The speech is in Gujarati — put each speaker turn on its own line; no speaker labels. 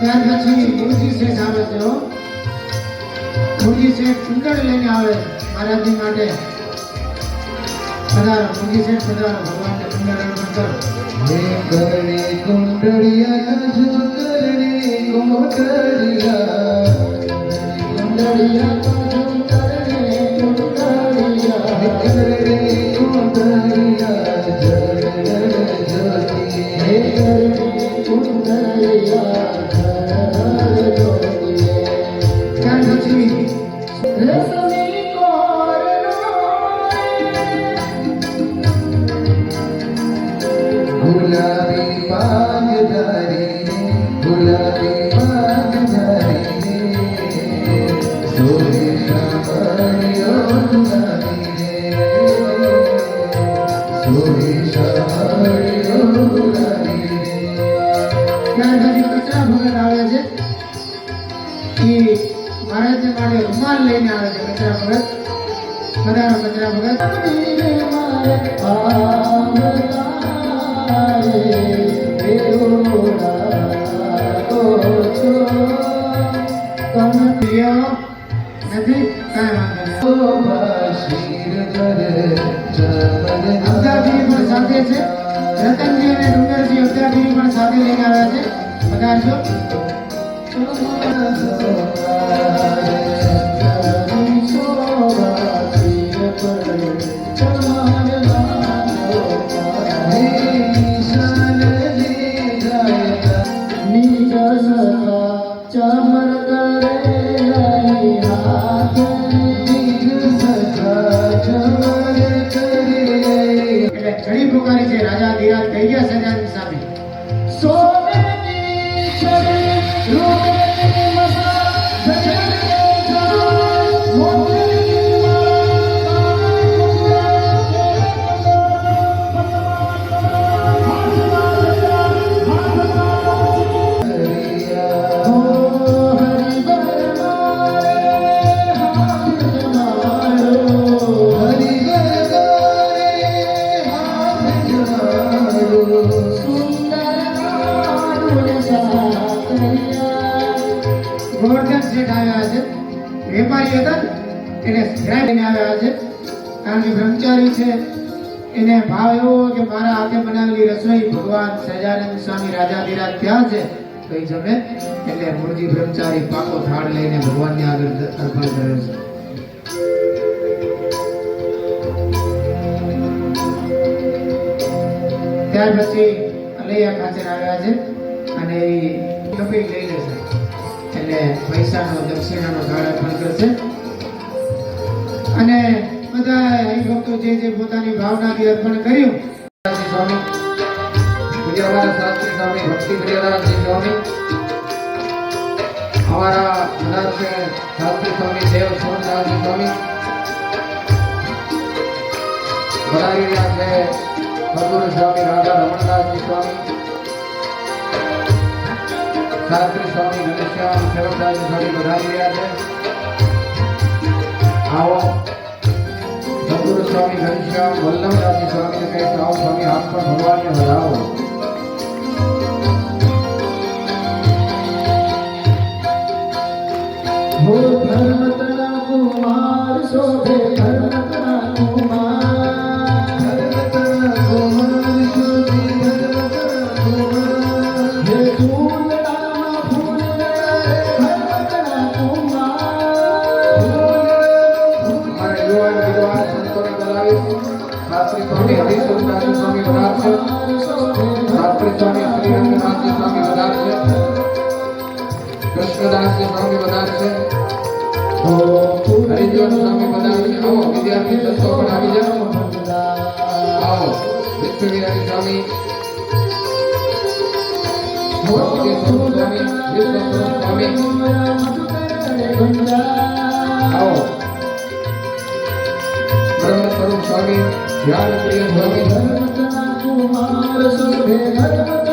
ત્યાર છે હે
કુંડળિયા કુંડળિયા
રૂમાલ લઈને આવે છે કચરા ભગત પધારો કચરા ભગત નથી કાંઈ વાંધો નહીં અબદાગીરી પણ સાથે છે રતનજી અને ડુંગરજી અબદાગીરી પણ સાથે લઈને આવ્યા છે પધારજો પુકારી છે રાજા ધીરાજ થઈ ગયા સજાની સામે. સોનેની ગોવર્ધન શેઠ આવ્યા છે. વેપારી હતા એને લઈને આવ્યા છે. કારણ કે બ્રહ્મચારી છે, એને ભાવ એવો કે મારા હાથે બનાવેલી રસોઈ ભગવાન સહજાનંદ સ્વામી રાજાધિરાજ ત્યાં છે, તો એ જમે. એટલે મૂળજી બ્રહ્મચારી પાકો થાળ લઈને ભગવાનને આગળ અર્પણ કરે છે. ત્યાર પછી અલૈયા ખાચર આવ્યા છે અને એ ટોપી લઈ લે છે. એટલે પૈસાનો, દક્ષિણાનો દાળ અર્પણ કરશે. અને બધા હરિભક્તો જે જે પોતાની ભાવનાથી અર્પણ કર્યું.
સ્વામી પૂજ્ય શાસ્ત્રી સ્વામી, ભક્તિ પ્રિયદાસજી સ્વામી, અમારા મનાર શાસ્ત્રી સ્વામી, દેવ સોમનાથજી સ્વામી બનાવી રહ્યા છે સદગુરુ સ્વામી, રાધા રમણદાસજી સ્વામી શાસ્ત્રી સ્વામી ઘનશ્યામ સેવકદાસજી સ્વામી વધારી રહ્યા છે આવો સદગુરુ સ્વામી ઘનશ્યામ વલ્લભદાસજી સ્વામીને કહે કે આવો સ્વામી આપ પણ ભગવાનને વધાવો
હો ધર્મતના કુમાર શોભે ધર્મતના
આવો વિદ્યાર્થી વિશ્વવિહારી સ્વામી આવો બ્રહ્મ સ્વામી. ધ્યાન પ્રિય સ્વામી
કુમાર ધર્મતના